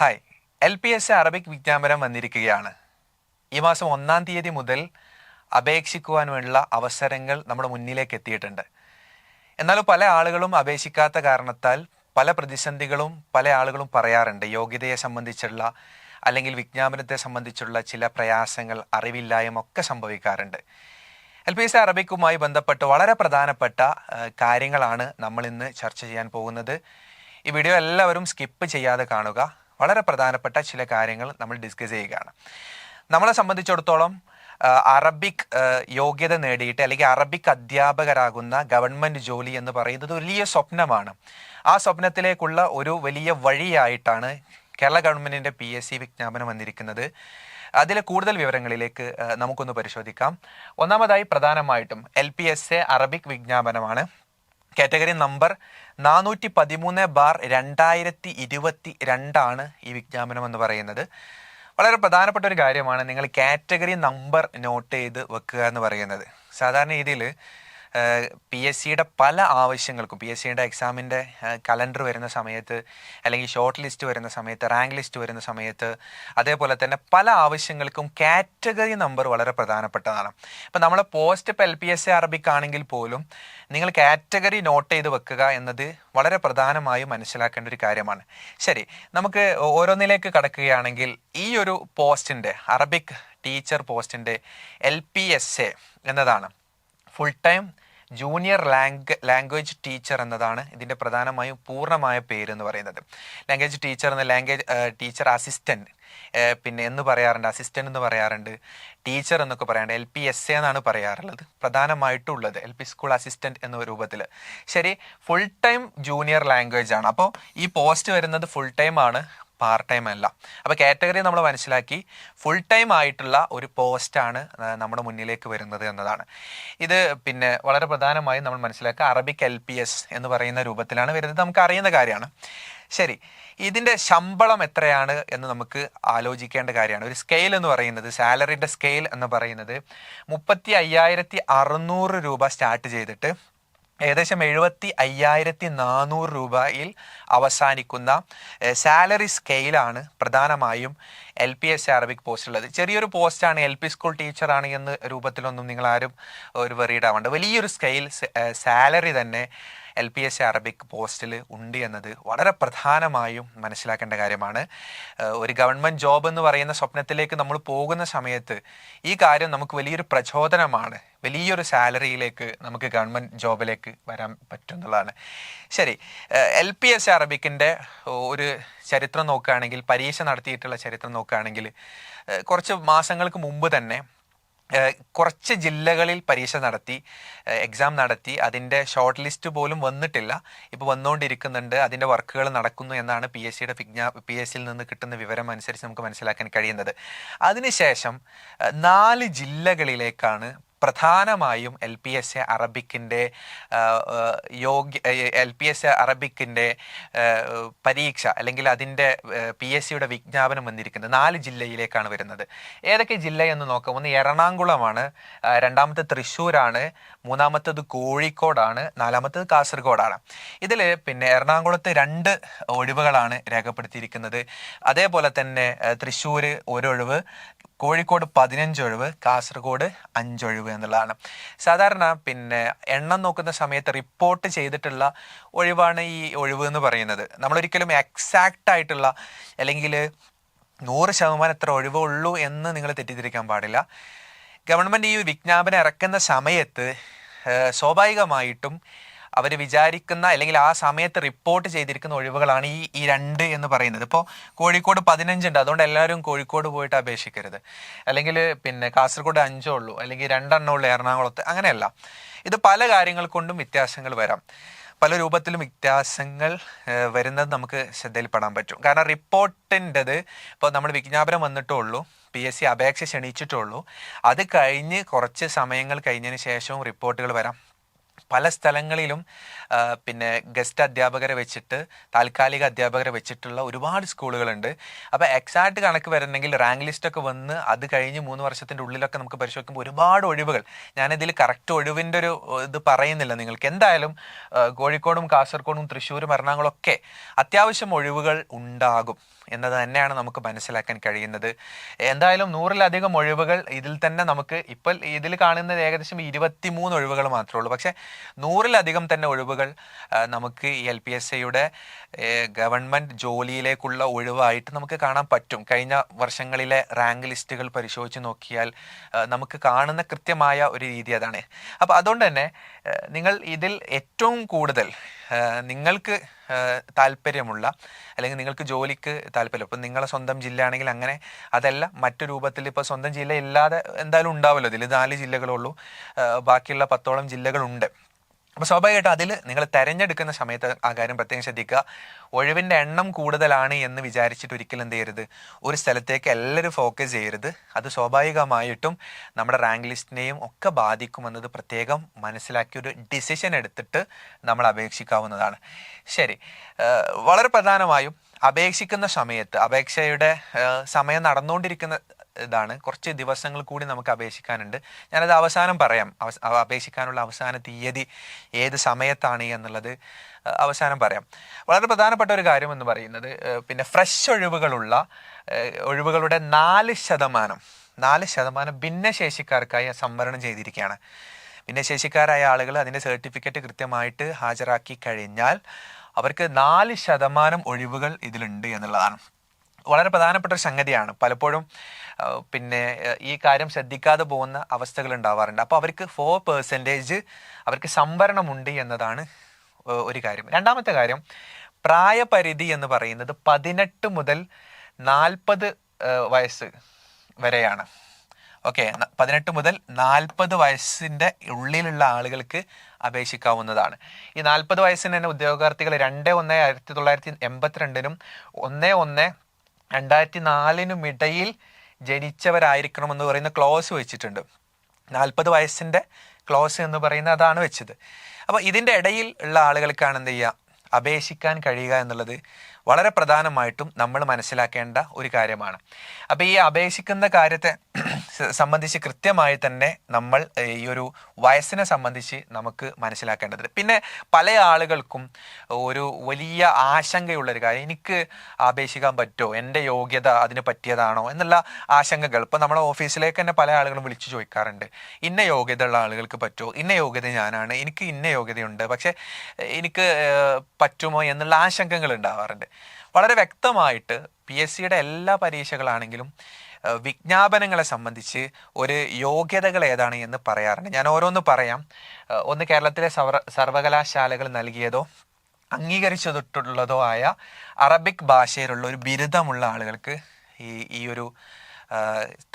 Hi. L P S Arabic വിജ്ഞാപനം വന്നിരിക്കുകയാണ്. ഈ മാസം ഒന്നാം തീയതി മുതൽ അപേക്ഷിക്കുവാൻ വേണ്ടിയുള്ള അവസരങ്ങൾ നമ്മുടെ മുന്നിലേക്ക് എത്തിയിട്ടുണ്ട്. എന്നാൽ പല ആളുകളും അപേക്ഷിക്കാത്ത കാരണത്താൽ പല പ്രതിസന്ധികളും പല ആളുകളും പറയാറുണ്ട്. യോഗ്യതയെ സംബന്ധിച്ചുള്ള അല്ലെങ്കിൽ വിജ്ഞാപനത്തെ സംബന്ധിച്ചുള്ള ചില പ്രയാസങ്ങൾ അറിവില്ലായ്മ ഒക്കെ സംഭവിക്കാറുണ്ട്. എൽ പി എസ് അറബിക്കുമായി ബന്ധപ്പെട്ട് വളരെ പ്രധാനപ്പെട്ട കാര്യങ്ങളാണ് നമ്മൾ ഇന്ന് ചർച്ച ചെയ്യാൻ പോകുന്നത്. ഈ വീഡിയോ എല്ലാവരും സ്കിപ്പ് ചെയ്യാതെ കാണുക. വളരെ പ്രധാനപ്പെട്ട ചില കാര്യങ്ങൾ നമ്മൾ ഡിസ്കസ് ചെയ്യുകയാണ്. നമ്മളെ സംബന്ധിച്ചിടത്തോളം അറബിക് യോഗ്യത നേടിയിട്ട് അല്ലെങ്കിൽ അറബിക് അധ്യാപകരാകുന്ന ഗവൺമെന്റ് ജോലി എന്ന് പറയുന്നത് വലിയ സ്വപ്നമാണ്. ആ സ്വപ്നത്തിലേക്കുള്ള ഒരു വലിയ വഴിയായിട്ടാണ് കേരള ഗവൺമെന്റിന്റെ പി എസ് സി വിജ്ഞാപനം വന്നിരിക്കുന്നത്. അതിലെ കൂടുതൽ വിവരങ്ങളിലേക്ക് നമുക്കൊന്ന് പരിശോധിക്കാം. ഒന്നാമതായി പ്രധാനമായിട്ടും L P S A Arabic വിജ്ഞാപനമാണ്. Category number നാനൂറ്റി പതിമൂന്ന് ബാർ രണ്ടായിരത്തി ഇരുപത്തി രണ്ടാണ് ഈ വിജ്ഞാപനം എന്ന് പറയുന്നത്. വളരെ പ്രധാനപ്പെട്ട ഒരു കാര്യമാണ് നിങ്ങൾ കാറ്റഗറി നമ്പർ നോട്ട് ചെയ്ത് വെക്കുക എന്ന് പറയുന്നത്. സാധാരണ രീതിയിൽ പി എസ് സിയുടെ പല ആവശ്യങ്ങൾക്കും പി എസ് സിയുടെ എക്സാമിന്റെ കലണ്ടർ വരുന്ന സമയത്ത് അല്ലെങ്കിൽ ഷോർട്ട് ലിസ്റ്റ് വരുന്ന സമയത്ത് റാങ്ക് ലിസ്റ്റ് വരുന്ന സമയത്ത് അതേപോലെ തന്നെ പല ആവശ്യങ്ങൾക്കും കാറ്റഗറി നമ്പർ വളരെ പ്രധാനപ്പെട്ടതാണ്. ഇപ്പം നമ്മളെ പോസ്റ്റ് ഇപ്പോൾ L P S A Arabic ആണെങ്കിൽ പോലും നിങ്ങൾ കാറ്റഗറി നോട്ട് ചെയ്ത് വെക്കുക എന്നത് വളരെ പ്രധാനമായും മനസ്സിലാക്കേണ്ട ഒരു കാര്യമാണ്. ശരി നമുക്ക് ഓരോന്നിലേക്ക് കടക്കുകയാണെങ്കിൽ ഈ ഒരു പോസ്റ്റിന്റെ അറബിക് ടീച്ചർ പോസ്റ്റിന്റെ എൽ പി എസ് എ എന്നതാണ്. Full time junior lang language teacher എന്നതാണ് ഇതിന്റെ പ്രധാനമായും പൂർണമായ പേര് എന്ന് പറയുന്നത്. ലാംഗ്വേജ് ടീച്ചർ എന്ന ലാംഗ്വേജ് ടീച്ചർ അസിസ്റ്റന്റ് പിന്നെ എന്ന് പറയാറുണ്ട് അസിസ്റ്റന്റ് എന്ന് പറയാറുണ്ട് ടീച്ചർ എന്നൊക്കെ പറയാറുണ്ട് എൽ പി എസ് എ എന്നാണ് പറയാറുള്ളത് പ്രധാനമായിട്ടുള്ളത് എൽ പി സ്കൂൾ അസിസ്റ്റന്റ് എന്ന രൂപത്തിൽ ശരി ഫുൾ ടൈം ജൂനിയർ ലാംഗ്വേജ് ആണ്. അപ്പോൾ ഈ പോസ്റ്റ് വരുന്നത് ഫുൾ ടൈം ആണ്. പാർട്ട് ടൈം അല്ല. അപ്പോൾ കാറ്റഗറി നമ്മൾ മനസ്സിലാക്കി. ഫുൾ ടൈം ആയിട്ടുള്ള ഒരു പോസ്റ്റാണ് നമ്മുടെ മുന്നിലേക്ക് വരുന്നത് എന്നതാണ്. ഇത് പിന്നെ വളരെ പ്രധാനമായും നമ്മൾ മനസ്സിലാക്കുക അറബിക് എൽ പി എസ് എന്ന് പറയുന്ന രൂപത്തിലാണ് വരുന്നത്. നമുക്ക് അറിയുന്ന കാര്യമാണ്. ശരി. ഇതിന്റെ ശമ്പളം എത്രയാണ് എന്ന് നമുക്ക് ആലോചിക്കേണ്ട കാര്യമാണ്. ഒരു സ്കെയിൽ എന്ന് പറയുന്നത് സാലറിയുടെ സ്കെയിൽ എന്ന് പറയുന്നത് മുപ്പത്തി അയ്യായിരത്തി അറുന്നൂറ് രൂപ സ്റ്റാർട്ട് ചെയ്തിട്ട് ഏകദേശം എഴുപത്തി അയ്യായിരത്തി നാനൂറ് രൂപയിൽ അവസാനിക്കുന്ന സാലറി സ്കെയിലാണ് പ്രധാനമായും L P S Arabic post ഉള്ളത് ചെറിയൊരു പോസ്റ്റാണ് എൽ പി സ്കൂൾ ടീച്ചറാണ് എന്ന് രൂപത്തിലൊന്നും നിങ്ങൾ ആരും ഒരു വെറിയിടാവേണ്ട വലിയൊരു സ്കെയിൽ സാലറി തന്നെ എൽ പി എസ് അറബിക് പോസ്റ്റിൽ ഉണ്ട് എന്നത് വളരെ പ്രധാനമായും മനസ്സിലാക്കേണ്ട കാര്യമാണ്. ഒരു ഗവൺമെന്റ് ജോബ് എന്ന് പറയുന്ന സ്വപ്നത്തിലേക്ക് നമ്മൾ പോകുന്ന സമയത്ത് ഈ കാര്യം നമുക്ക് വലിയൊരു പ്രചോദനമാണ് വലിയൊരു സാലറിയിലേക്ക് നമുക്ക് ഗവൺമെന്റ് ജോബിലേക്ക് വരാൻ പറ്റും എന്നുള്ളതാണ് ശരി എൽ പി എസ് അറബിക്കിന്റെ ഒരു ചരിത്രം നോക്കുകയാണെങ്കിൽ പരീക്ഷ നടത്തിയിട്ടുള്ള ചരിത്രം നോക്കുകയാണെങ്കിൽ കുറച്ച് മാസങ്ങൾക്ക് മുമ്പ് തന്നെ കുറച്ച് ജില്ലകളിൽ പരീക്ഷ നടത്തി എക്സാം നടത്തി അതിന്റെ ഷോർട്ട് ലിസ്റ്റ് പോലും വന്നിട്ടില്ല. ഇപ്പോൾ വന്നുകൊണ്ടിരിക്കുന്നുണ്ട് അതിന്റെ വർക്കുകൾ നടക്കുന്നു എന്നാണ് പി എസ് സിയുടെ വിജ്ഞാ പി എസ് സിയിൽ നിന്ന് കിട്ടുന്ന വിവരം അനുസരിച്ച് നമുക്ക് മനസ്സിലാക്കാൻ കഴിയുന്നത്. അതിനുശേഷം നാല് ജില്ലകളിലേക്കാണ് പ്രധാനമായും എൽ പി എസ് എ അറബിക്കിന്റെ യോഗ്യ എൽ പി എസ് എ അറബിക്കിന്റെ പരീക്ഷ അല്ലെങ്കിൽ അതിന്റെ പി എസ് സിയുടെ വിജ്ഞാപനം വന്നിരിക്കുന്നത് നാല് ജില്ലയിലേക്കാണ് വരുന്നത്. ഏതൊക്കെ ജില്ലയെന്ന് നോക്കാം. ഒന്ന് എറണാകുളമാണ് രണ്ടാമത്തെ തൃശ്ശൂരാണ് മൂന്നാമത്തത് കോഴിക്കോടാണ് നാലാമത്തത് കാസർഗോഡാണ്. ഇതിൽ പിന്നെ എറണാകുളത്ത് രണ്ട് ഒഴിവുകളാണ് രേഖപ്പെടുത്തിയിരിക്കുന്നത്. അതേപോലെ തന്നെ തൃശ്ശൂർ ഒരൊഴിവ് കോഴിക്കോട് പതിനഞ്ച് ഒഴിവ് കാസർഗോഡ് അഞ്ചൊഴിവ് എന്നുള്ളതാണ്. സാധാരണ പിന്നെ എണ്ണം നോക്കുന്ന സമയത്ത് റിപ്പോർട്ട് ചെയ്തിട്ടുള്ള ഒഴിവാണ് ഈ ഒഴിവ് എന്ന് പറയുന്നത്. നമ്മളൊരിക്കലും എക്സാക്റ്റ് ആയിട്ടുള്ള അല്ലെങ്കിൽ നൂറ് ശതമാനം എത്ര ഒഴിവുള്ളൂ എന്ന് നിങ്ങൾ തെറ്റിദ്ധരിക്കാൻ പാടില്ല. ഗവൺമെന്റ് ഈ വിജ്ഞാപനം ഇറക്കുന്ന സമയത്ത് സ്വാഭാവികമായിട്ടും അവർ വിചാരിക്കുന്ന അല്ലെങ്കിൽ ആ സമയത്ത് റിപ്പോർട്ട് ചെയ്തിരിക്കുന്ന ഒഴിവുകളാണ് ഈ ഈ രണ്ട് എന്ന് പറയുന്നത്. ഇപ്പോൾ കോഴിക്കോട് പതിനഞ്ചുണ്ട് അതുകൊണ്ട് എല്ലാവരും കോഴിക്കോട് പോയിട്ട് അപേക്ഷിക്കരുത്. അല്ലെങ്കിൽ പിന്നെ കാസർഗോഡ് അഞ്ചോ ഉള്ളൂ. അല്ലെങ്കിൽ രണ്ടെണ്ണം ഉള്ളൂ എറണാകുളത്ത്. അങ്ങനെയല്ല. ഇത് പല കാര്യങ്ങൾ കൊണ്ടും വ്യത്യാസങ്ങൾ വരാം. പല രൂപത്തിലും വ്യത്യാസങ്ങൾ വരുന്നത് നമുക്ക് ശ്രദ്ധയിൽപ്പെടാൻ പറ്റും. കാരണം റിപ്പോർട്ടിന്റെത് ഇപ്പോൾ നമ്മൾ വിജ്ഞാപനം വന്നിട്ടേ ഉള്ളൂ പി എസ് സി അപേക്ഷ ക്ഷണിച്ചിട്ടുള്ളൂ. അത് കഴിഞ്ഞ് കുറച്ച് സമയങ്ങൾ കഴിഞ്ഞതിന് ശേഷവും റിപ്പോർട്ടുകൾ വരാം. പല സ്ഥലങ്ങളിലും പിന്നെ ഗസ്റ്റ് അധ്യാപകരെ വെച്ചിട്ട് താൽക്കാലിക അധ്യാപകരെ വെച്ചിട്ടുള്ള ഒരുപാട് സ്കൂളുകളുണ്ട്. അപ്പോൾ എക്സാക്ട് കണക്ക് വരണമെങ്കിൽ റാങ്ക് ലിസ്റ്റൊക്കെ വന്ന് അത് കഴിഞ്ഞ് മൂന്ന് വർഷത്തിന്റെ ഉള്ളിലൊക്കെ നമുക്ക് പരിശോധിക്കുമ്പോൾ ഒരുപാട് ഒഴിവുകൾ. ഞാനിതിൽ കറക്റ്റ് ഒഴിവിന്റെ ഒരു ഇത് പറയുന്നില്ല നിങ്ങൾക്ക്. എന്തായാലും കോഴിക്കോടും കാസർഗോഡും തൃശ്ശൂരും എറണാകുളം ഒക്കെ അത്യാവശ്യം ഒഴിവുകൾ ഉണ്ടാകും. എന്നത് തന്നെയാണ് നമുക്ക് മനസ്സിലാക്കാൻ കഴിയുന്നത്. എന്തായാലും നൂറിലധികം ഒഴിവുകൾ ഇതിൽ തന്നെ നമുക്ക് ഇപ്പോൾ ഇതിൽ കാണുന്നത് ഏകദേശം ഇരുപത്തിമൂന്ന് ഒഴിവുകൾ മാത്രമേ ഉള്ളൂ. പക്ഷേ നൂറിലധികം തന്നെ ഒഴിവുകൾ നമുക്ക് ഈ എൽ പി എസ് ഐയുടെ ഗവൺമെന്റ് ജോലിയിലേക്കുള്ള ഒഴിവായിട്ട് നമുക്ക് കാണാൻ പറ്റും. കഴിഞ്ഞ വർഷങ്ങളിലെ റാങ്ക് ലിസ്റ്റുകൾ പരിശോധിച്ച് നോക്കിയാൽ നമുക്ക് കാണുന്ന കൃത്യമായ ഒരു രീതി അതാണ്. അപ്പോൾ അതുകൊണ്ട് തന്നെ നിങ്ങൾ ഇതിൽ ഏറ്റവും കൂടുതൽ നിങ്ങൾക്ക് താല്പര്യമുള്ള അല്ലെങ്കിൽ നിങ്ങൾക്ക് ജോലിക്ക് താല്പര്യം. ഇപ്പം നിങ്ങളെ സ്വന്തം ജില്ല ആണെങ്കിൽ അങ്ങനെ അതല്ല മറ്റു രൂപത്തിൽ ഇപ്പോൾ സ്വന്തം ജില്ല ഇല്ലാതെ എന്തായാലും ഉണ്ടാവുമല്ലോ ഇതിൽ നാല് ജില്ലകളുള്ളൂ ബാക്കിയുള്ള പത്തോളം ജില്ലകളുണ്ട്. അപ്പോൾ സ്വാഭാവികമായിട്ടും അതിൽ നിങ്ങൾ തിരഞ്ഞെടുക്കുന്ന സമയത്ത് ആ കാര്യം പ്രത്യേകം ശ്രദ്ധിക്കുക. ഒഴിവിന്റെ എണ്ണം കൂടുതലാണ് എന്ന് വിചാരിച്ചിട്ട് ഒരിക്കലും എന്ത് ചെയ്യരുത്. ഒരു സ്ഥലത്തേക്ക് എല്ലാവരും ഫോക്കസ് ചെയ്യരുത്. അത് സ്വാഭാവികമായിട്ടും നമ്മുടെ റാങ്ക് ലിസ്റ്റിനെയും ഒക്കെ ബാധിക്കുമെന്നത് പ്രത്യേകം മനസ്സിലാക്കി ഒരു ഡിസിഷൻ എടുത്തിട്ട് നമ്മൾ അപേക്ഷിക്കാവുന്നതാണ്. ശരി. വളരെ പ്രധാനമായും അപേക്ഷിക്കുന്ന സമയത്ത് അപേക്ഷയുടെ സമയം നടന്നുകൊണ്ടിരിക്കുന്ന ഇതാണ്. കുറച്ച് ദിവസങ്ങൾ കൂടി നമുക്ക് അപേക്ഷിക്കാനുണ്ട്. ഞാനത് അവസാനം പറയാം. അപേക്ഷിക്കാനുള്ള അവസാന തീയതി ഏത് സമയത്താണ് എന്നുള്ളത് അവസാനം പറയാം. വളരെ പ്രധാനപ്പെട്ട ഒരു കാര്യം എന്ന് പറയുന്നത് പിന്നെ ഫ്രഷ് ഒഴിവുകളുള്ള ഒഴിവുകളുടെ നാല് ശതമാനം നാല് ശതമാനം ഭിന്നശേഷിക്കാർക്കായി സംവരണം ചെയ്തിരിക്കുകയാണ്. ഭിന്നശേഷിക്കാരായ ആളുകൾ അതിന്റെ സർട്ടിഫിക്കറ്റ് കൃത്യമായിട്ട് ഹാജരാക്കി കഴിഞ്ഞാൽ അവർക്ക് നാല് ശതമാനം ഒഴിവുകൾ ഇതിലുണ്ട് എന്നുള്ളതാണ്. വളരെ പ്രധാനപ്പെട്ട ഒരു സംഗതിയാണ്. പലപ്പോഴും പിന്നെ ഈ കാര്യം ശ്രദ്ധിക്കാതെ പോകുന്ന അവസ്ഥകൾ ഉണ്ടാവാറുണ്ട്. അപ്പോൾ അവർക്ക് ഫോർ പേഴ്സന്റേജ് അവർക്ക് സംവരണമുണ്ട് എന്നതാണ് ഒരു കാര്യം. രണ്ടാമത്തെ കാര്യം പ്രായപരിധി എന്ന് പറയുന്നത് പതിനെട്ട് മുതൽ നാൽപ്പത് വയസ്സ് വരെയാണ്. ഓക്കെ പതിനെട്ട് മുതൽ നാൽപ്പത് വയസ്സിന്റെ ഉള്ളിലുള്ള ആളുകൾക്ക് അപേക്ഷിക്കാവുന്നതാണ്. ഈ നാൽപ്പത് വയസ്സിന് തന്നെ ഉദ്യോഗാർത്ഥികൾ രണ്ട് ഒന്ന് ആയിരത്തി തൊള്ളായിരത്തി എൺപത്തിരണ്ടിനും ഒന്ന് ഒന്ന് രണ്ടായിരത്തി നാലിനും ഇടയിൽ ജനിച്ചവരായിരിക്കണം എന്ന് പറയുന്ന ക്ലോസ് വെച്ചിട്ടുണ്ട്. നാൽപ്പത് വയസ്സിന്റെ ക്ലോസ് എന്ന് പറയുന്ന അതാണ് വെച്ചത്. അപ്പോൾ ഇതിന്റെ ഇടയിൽ ഉള്ള ആളുകൾക്കാണ് എന്ത് ചെയ്യുക? അപേക്ഷിക്കാൻ കഴിയുക എന്നുള്ളത് വളരെ പ്രധാനമായിട്ടും നമ്മൾ മനസ്സിലാക്കേണ്ട ഒരു കാര്യമാണ്. അപ്പോൾ ഈ അപേക്ഷിക്കുന്ന കാര്യത്തെ സംബന്ധിച്ച് കൃത്യമായി തന്നെ നമ്മൾ ഈ ഒരു വയസ്സിനെ സംബന്ധിച്ച് നമുക്ക് മനസ്സിലാക്കേണ്ടത് പിന്നെ പല ആളുകൾക്കും ഒരു വലിയ ആശങ്കയുള്ളൊരു കാര്യം എനിക്ക് അപേക്ഷിക്കാൻ പറ്റുമോ എന്റെ യോഗ്യത അതിന് പറ്റിയതാണോ? എന്നുള്ള ആശങ്കകൾ. ഇപ്പോൾ നമ്മുടെ ഓഫീസിലേക്ക് തന്നെ പല ആളുകളും വിളിച്ചു ചോദിക്കാറുണ്ട്. ഇന്ന യോഗ്യത ഉള്ള ആളുകൾക്ക് പറ്റുമോ ഇന്ന യോഗ്യത ഞാനാണ്. എനിക്ക് ഇന്ന യോഗ്യതയുണ്ട്. പക്ഷേ എനിക്ക് പറ്റുമോ എന്നുള്ള ആശങ്കകൾ ഉണ്ടാവാറുണ്ട്. വളരെ വ്യക്തമായിട്ട് പി എസ് സിയുടെ എല്ലാ പരീക്ഷകളാണെങ്കിലും വിജ്ഞാപനങ്ങളെ സംബന്ധിച്ച് ഒരു യോഗ്യതകൾ ഏതാണ് എന്ന് പറയാറുണ്ട്. ഞാൻ ഓരോന്ന് പറയാം. ഒന്ന് കേരളത്തിലെ സർവ സർവകലാശാലകൾ നൽകിയതോ അംഗീകരിച്ചിട്ടുള്ളതോ ആയ അറബിക് ഭാഷയിലുള്ള ഒരു ബിരുദമുള്ള ആളുകൾക്ക് ഈ ഈ ഒരു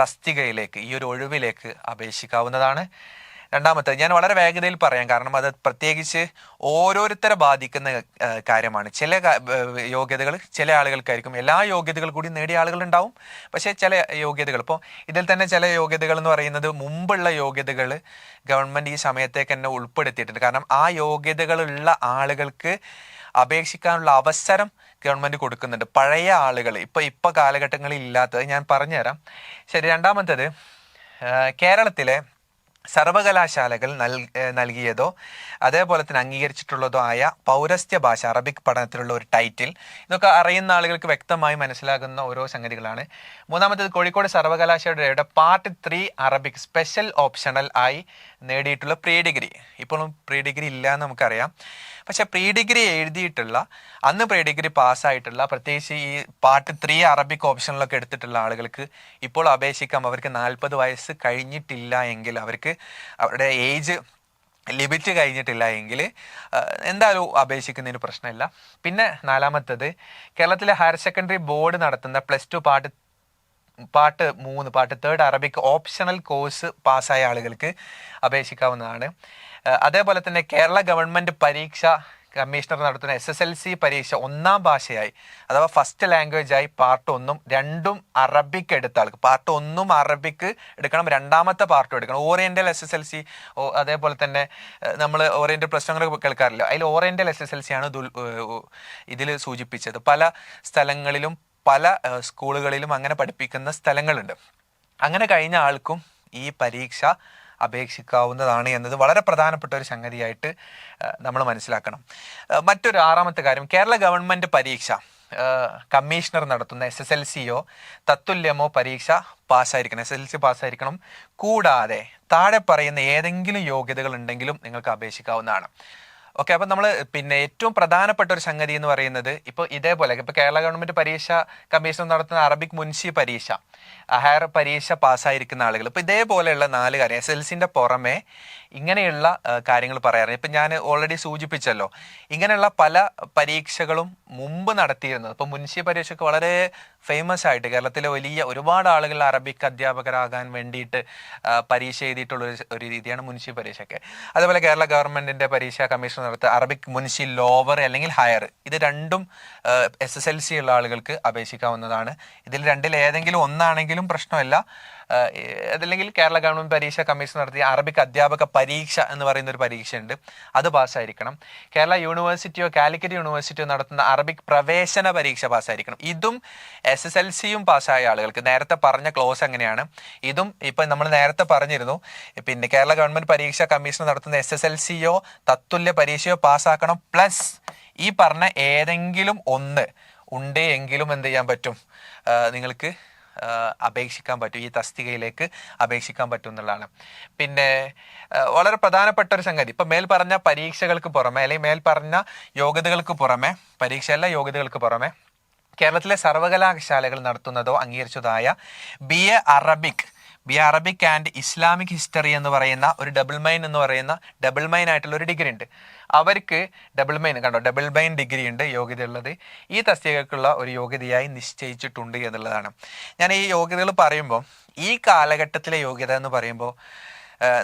തസ്തികയിലേക്ക് ഈ ഒരു ഒഴിവിലേക്ക് അപേക്ഷിക്കാവുന്നതാണ്. രണ്ടാമത്തേത് ഞാൻ വളരെ വേഗതയിൽ പറയാം. കാരണം അത് പ്രത്യേകിച്ച് ഓരോരുത്തരെ ബാധിക്കുന്ന കാര്യമാണ്. ചില യോഗ്യതകൾ ചില ആളുകൾക്കായിരിക്കും. എല്ലാ യോഗ്യതകൾ കൂടി നേടിയ ആളുകളുണ്ടാവും. പക്ഷേ ചില യോഗ്യതകൾ ഇപ്പോൾ ഇതിൽ തന്നെ ചില യോഗ്യതകൾ എന്ന് പറയുന്നത് മുമ്പുള്ള യോഗ്യതകൾ ഗവൺമെന്റ് ഈ സമയത്തേക്ക് തന്നെ ഉൾപ്പെടുത്തിയിട്ടുണ്ട്. കാരണം ആ യോഗ്യതകളുള്ള ആളുകൾക്ക് അപേക്ഷിക്കാനുള്ള അവസരം ഗവൺമെന്റ് കൊടുക്കുന്നുണ്ട്. പഴയ ആളുകൾ ഇപ്പോൾ ഇപ്പോൾ കാലഘട്ടങ്ങളിൽ ഇല്ലാത്തത് ഞാൻ പറഞ്ഞുതരാം. ശരി രണ്ടാമത്തേത് കേരളത്തിലെ സർവകലാശാലകൾ നൽ നൽകിയതോ അതേപോലെ തന്നെ അംഗീകരിച്ചിട്ടുള്ളതോ ആയ പൗരസ്ത്യ ഭാഷ അറബിക് പഠനത്തിലുള്ള ഒരു ടൈറ്റിൽ ഇതൊക്കെ അറിയുന്ന ആളുകൾക്ക് വ്യക്തമായി മനസ്സിലാകുന്ന ഓരോ സംഗതികളാണ്. മൂന്നാമത്തേത് കോഴിക്കോട് സർവകലാശാലയുടെ part three Arabic special optional ആയി നേടിയിട്ടുള്ള പ്രീ ഡിഗ്രി. ഇപ്പോഴും പ്രീ ഡിഗ്രി ഇല്ല എന്ന് നമുക്കറിയാം. പക്ഷെ പ്രീ ഡിഗ്രി എഴുതിയിട്ടുള്ള അന്ന് പ്രീ ഡിഗ്രി പാസ്സായിട്ടുള്ള പ്രത്യേകിച്ച് ഈ പാർട്ട് ത്രീ അറബിക് ഓപ്ഷനിലൊക്കെ എടുത്തിട്ടുള്ള ആളുകൾക്ക് ഇപ്പോൾ അപേക്ഷിക്കാം. അവർക്ക് നാൽപ്പത് വയസ്സ് കഴിഞ്ഞിട്ടില്ല എങ്കിൽ അവർക്ക് അവരുടെ ഏജ് ലിമിറ്റ് കഴിഞ്ഞിട്ടില്ല എങ്കിൽ എന്തായാലും അപേക്ഷിക്കുന്നതിന് പ്രശ്നമില്ല. പിന്നെ നാലാമത്തത് കേരളത്തിലെ ഹയർ സെക്കൻഡറി ബോർഡ് നടത്തുന്ന പ്ലസ് ടു പാട്ട് പാട്ട് മൂന്ന് പാട്ട് തേർഡ് അറബിക് ഓപ്ഷണൽ കോഴ്സ് പാസ്സായ ആളുകൾക്ക് അപേക്ഷിക്കാവുന്നതാണ്. അതേപോലെ തന്നെ കേരള ഗവൺമെന്റ് പരീക്ഷ കമ്മീഷണർ നടത്തുന്ന എസ് എസ് എൽ സി പരീക്ഷ ഒന്നാം ഭാഷയായി അഥവാ ഫസ്റ്റ് ലാംഗ്വേജ് ആയി പാർട്ട് ഒന്നും രണ്ടും അറബിക്ക് എടുത്ത ആൾക്ക്. പാർട്ട് ഒന്നും അറബിക്ക് എടുക്കണം രണ്ടാമത്തെ പാർട്ടും എടുക്കണം. Oriental S S L C അതേപോലെ തന്നെ നമ്മൾ ഓറിയന്റൽ പ്രശ്നങ്ങൾ കേൾക്കാറില്ല. അതിൽ oriental S S L C ആണ് ഇതിൽ സൂചിപ്പിച്ചത്. പല സ്ഥലങ്ങളിലും പല സ്കൂളുകളിലും അങ്ങനെ പഠിപ്പിക്കുന്ന സ്ഥലങ്ങളുണ്ട്. അങ്ങനെ കഴിഞ്ഞ ആൾക്കും ഈ പരീക്ഷ അപേക്ഷിക്കാവുന്നതാണ് എന്നത് വളരെ പ്രധാനപ്പെട്ട ഒരു സംഗതിയായിട്ട് നമ്മൾ മനസ്സിലാക്കണം. മറ്റൊരു ആറാമത്തെ കാര്യം കേരള ഗവൺമെന്റ് പരീക്ഷ കമ്മീഷണർ നടത്തുന്ന എസ് എസ് എൽ സിയോ തത്തുല്യമോ പരീക്ഷ പാസ്സായിരിക്കണം. എസ് എൽ സി പാസ്സായിരിക്കണം. കൂടാതെ താഴെ പറയുന്ന ഏതെങ്കിലും യോഗ്യതകൾ ഉണ്ടെങ്കിലും നിങ്ങൾക്ക് അപേക്ഷിക്കാവുന്നതാണ്. ഓക്കെ അപ്പം നമ്മൾ പിന്നെ ഏറ്റവും പ്രധാനപ്പെട്ട ഒരു സംഗതി എന്ന് പറയുന്നത് ഇപ്പോൾ ഇതേപോലെ ഇപ്പോൾ കേരള ഗവൺമെന്റ് പരീക്ഷ കമ്മീഷൻ നടത്തുന്ന അറബിക് മുൻഷി പരീക്ഷ ഹയർ പരീക്ഷ പാസ്സായിരിക്കുന്ന ആളുകൾ ഇപ്പോൾ ഇതേപോലെയുള്ള നാല് കാര്യം എസ് എൽ സിന്റെ പുറമെ ഇങ്ങനെയുള്ള കാര്യങ്ങൾ പറയാറുണ്ട് ഇപ്പം ഞാൻ ഓൾറെഡി സൂചിപ്പിച്ചല്ലോ ഇങ്ങനെയുള്ള പല പരീക്ഷകളും മുമ്പ് നടത്തിയിരുന്നത്. ഇപ്പം മുൻഷി പരീക്ഷയ്ക്ക് വളരെ ഫേമസ് ആയിട്ട് കേരളത്തിലെ വലിയ ഒരുപാട് ആളുകൾ അറബിക് അധ്യാപകരാകാൻ വേണ്ടിയിട്ട് പരീക്ഷ എഴുതിയിട്ടുള്ള ഒരു- രീതിയാണ് മുൻഷി പരീക്ഷയ്ക്ക്. അതുപോലെ കേരള ഗവൺമെന്റിന്റെ പരീക്ഷ കമ്മീഷൻ നടത്തുക അറബിക് മുൻഷി ലോവർ അല്ലെങ്കിൽ ഹയർ ഇത് രണ്ടും എസ് എസ് എൽ സി ഉള്ള ആളുകൾക്ക് അപേക്ഷിക്കാവുന്നതാണ്. ഇതിൽ രണ്ടിൽ ഏതെങ്കിലും ഒന്നാണെങ്കിലും പ്രശ്നമില്ല. അതല്ലെങ്കിൽ കേരള ഗവൺമെന്റ് പരീക്ഷ കമ്മീഷൻ നടത്തിയ അറബിക് അധ്യാപക പരീക്ഷ എന്ന് പറയുന്ന ഒരു പരീക്ഷയുണ്ട്. അത് പാസ്സായിരിക്കണം. കേരള യൂണിവേഴ്സിറ്റിയോ കാലിക്കറ്റ് യൂണിവേഴ്സിറ്റിയോ നടത്തുന്ന അറബിക് പ്രവേശന പരീക്ഷ പാസ്സായിരിക്കണം. ഇതും എസ് എസ് എൽ സിയും പാസ്സായ ആളുകൾക്ക്. നേരത്തെ പറഞ്ഞ ക്ലോസ് എങ്ങനെയാണ് ഇതും ഇപ്പം നമ്മൾ നേരത്തെ പറഞ്ഞിരുന്നു. പിന്നെ കേരള ഗവൺമെന്റ് പരീക്ഷ കമ്മീഷൻ നടത്തുന്ന എസ് എസ് എൽ സിയോ തത്തുല്യ പരീക്ഷയോ പാസ്സാക്കണം. പ്ലസ് ഈ പറഞ്ഞ ഏതെങ്കിലും ഒന്ന് ഉണ്ടേ എങ്കിലും എന്ത് ചെയ്യാൻ പറ്റും? നിങ്ങൾക്ക് അപേക്ഷിക്കാൻ പറ്റും. ഈ തസ്തികയിലേക്ക് അപേക്ഷിക്കാൻ പറ്റും എന്നുള്ളതാണ്. പിന്നെ വളരെ പ്രധാനപ്പെട്ട ഒരു സംഗതി. ഇപ്പം മേൽ പറഞ്ഞ പരീക്ഷകൾക്ക് പുറമെ അല്ലെങ്കിൽ മേൽ പറഞ്ഞ യോഗ്യതകൾക്ക് പുറമെ പരീക്ഷയല്ല യോഗ്യതകൾക്ക് പുറമെ കേരളത്തിലെ സർവകലാശാലകൾ നടത്തുന്നതോ അംഗീകരിച്ചതായ B A Arabic B Arabic and Islamic history എന്ന് പറയുന്ന ഒരു ഡബിൾ മൈൻ എന്ന് പറയുന്ന ഡബിൾ മൈൻ ആയിട്ടുള്ള ഒരു ഡിഗ്രി ഉണ്ട്. അവർക്ക് ഡബിൾ മൈൻ കണ്ടോ? ഡബിൾ മൈൻ ഡിഗ്രി ഉണ്ട് യോഗ്യത ഉള്ളത് ഈ തസ്തികക്കുള്ള ഒരു യോഗ്യതയായി നിശ്ചയിച്ചിട്ടുണ്ട് എന്നുള്ളതാണ്. ഞാൻ ഈ യോഗ്യതകൾ പറയുമ്പോൾ ഈ കാലഘട്ടത്തിലെ യോഗ്യത എന്ന് പറയുമ്പോൾ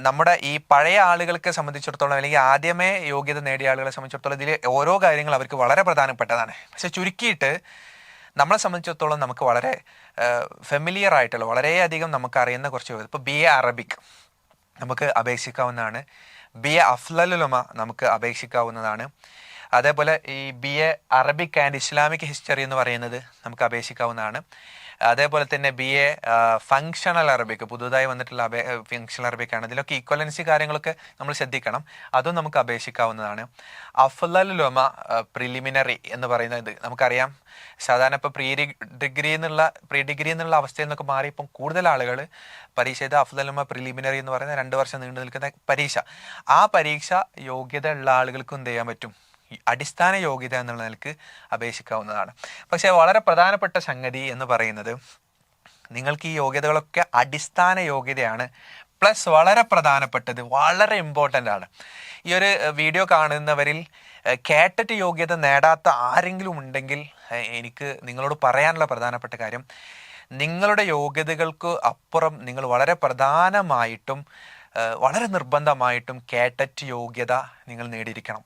നമ്മുടെ ഈ പഴയ ആളുകൾക്ക് സംബന്ധിച്ചിടത്തോളം അല്ലെങ്കിൽ ആദ്യമേ യോഗ്യത നേടിയ ആളുകളെ സംബന്ധിച്ചിടത്തോളം ഇതിൽ ഓരോ കാര്യങ്ങളും അവർക്ക് വളരെ പ്രധാനപ്പെട്ടതാണ്. പക്ഷെ ചുരുക്കിയിട്ട് നമ്മളെ സംബന്ധിച്ചിടത്തോളം നമുക്ക് വളരെ ഫെമിലിയർ ആയിട്ടുള്ള വളരെയധികം നമുക്ക് അറിയുന്ന കുറച്ച് ഇപ്പോൾ ബി എ അറബിക് നമുക്ക് അപേക്ഷിക്കാവുന്നതാണ്. ബി എ അഫ്ലലുലമ നമുക്ക് അപേക്ഷിക്കാവുന്നതാണ്. അതേപോലെ ഈ B A Arabic and Islamic history എന്ന് പറയുന്നത് നമുക്ക് അപേക്ഷിക്കാവുന്നതാണ്. അതേപോലെ തന്നെ ബി എ ഫങ്ഷണൽ അറബിക് പുതുതായി വന്നിട്ടുള്ള അപേ ഫങ്ഷണൽ അറബിക് ആണ്. ഇതിലൊക്കെ ഈക്വലൻസി കാര്യങ്ങളൊക്കെ നമ്മൾ ശ്രദ്ധിക്കണം. അതും നമുക്ക് അപേക്ഷിക്കാവുന്നതാണ്. അഫ്ലലുലമ പ്രിലിമിനറി എന്ന് പറയുന്ന ഇത് നമുക്കറിയാം. സാധാരണ ഇപ്പോൾ പ്രീ ഡിഗ്രി എന്നുള്ള പ്രീ ഡിഗ്രി എന്നുള്ള അവസ്ഥയിൽ നിന്നൊക്കെ മാറി ഇപ്പം കൂടുതൽ ആളുകൾ പരീക്ഷ ചെയ്ത അഫ്ലലുമ പ്രിലിമിനറി എന്ന് പറയുന്ന രണ്ട് വർഷം നീണ്ടു നിൽക്കുന്ന പരീക്ഷ. ആ പരീക്ഷ യോഗ്യത ഉള്ള ആളുകൾക്കും എന്ത് ചെയ്യാൻ പറ്റും? അടിസ്ഥാന യോഗ്യത എന്നുള്ള നിലയ്ക്ക് അപേക്ഷിക്കാവുന്നതാണ്. പക്ഷേ വളരെ പ്രധാനപ്പെട്ട സംഗതി എന്ന് പറയുന്നത് നിങ്ങൾക്ക് ഈ യോഗ്യതകളൊക്കെ അടിസ്ഥാന യോഗ്യതയാണ് പ്ലസ് വളരെ പ്രധാനപ്പെട്ടത് വളരെ ഇമ്പോർട്ടന്റ് ആണ്. ഈ ഒരു വീഡിയോ കാണുന്നവരിൽ കേട്ടറ്റ് യോഗ്യത നേടാത്ത ആരെങ്കിലും ഉണ്ടെങ്കിൽ എനിക്ക് നിങ്ങളോട് പറയാനുള്ള പ്രധാനപ്പെട്ട കാര്യം നിങ്ങളുടെ യോഗ്യതകൾക്ക് അപ്പുറം നിങ്ങൾ വളരെ പ്രധാനമായിട്ടും വളരെ നിർബന്ധമായിട്ടും കേട്ടറ്റ് യോഗ്യത നിങ്ങൾ നേടിയിരിക്കണം.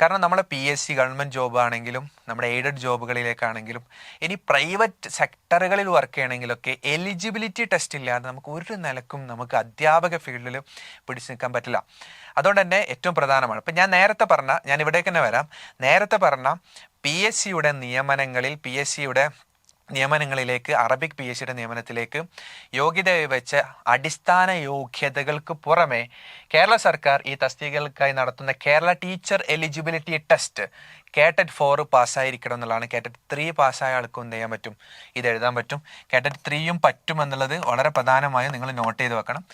കാരണം നമ്മളെ P S C government job ആണെങ്കിലും നമ്മുടെ എയ്ഡഡ് ജോബുകളിലേക്കാണെങ്കിലും ഇനി പ്രൈവറ്റ് സെക്ടറുകളിൽ വർക്ക് ചെയ്യണമെങ്കിലൊക്കെ എലിജിബിലിറ്റി ടെസ്റ്റ് ഇല്ലാതെ നമുക്ക് ഒരു നിലക്കും നമുക്ക് അധ്യാപക ഫീൽഡിൽ പിടിച്ചു നിൽക്കാൻ പറ്റില്ല. അതുകൊണ്ട് തന്നെ ഏറ്റവും പ്രധാനമാണ്. ഇപ്പം ഞാൻ നേരത്തെ പറഞ്ഞ ഞാൻ ഇവിടേക്ക് തന്നെ വരാം. നേരത്തെ പറഞ്ഞ പി എസ് സിയുടെ നിയമനങ്ങളിൽ പി എസ് സിയുടെ നിയമനങ്ങളിലേക്ക് അറബിക് പി എച്ച് ഡി നിയമനത്തിലേക്ക് യോഗ്യത വെച്ച അടിസ്ഥാന യോഗ്യതകൾക്ക് പുറമെ കേരള സർക്കാർ ഈ തസ്തികകൾക്കായി നടത്തുന്ന Kerala teacher eligibility test KTET four പാസ്സായിരിക്കണം എന്നുള്ളതാണ്. കേട്ടറ്റ് ത്രീ പാസ്സായ ആൾക്കും എന്ത് ചെയ്യാൻ പറ്റും? ഇത് എഴുതാൻ പറ്റും. കേട്ടറ്റ് ത്രീയും പറ്റും എന്നുള്ളത് വളരെ പ്രധാനമായും നിങ്ങൾ നോട്ട് ചെയ്ത് വെക്കണം.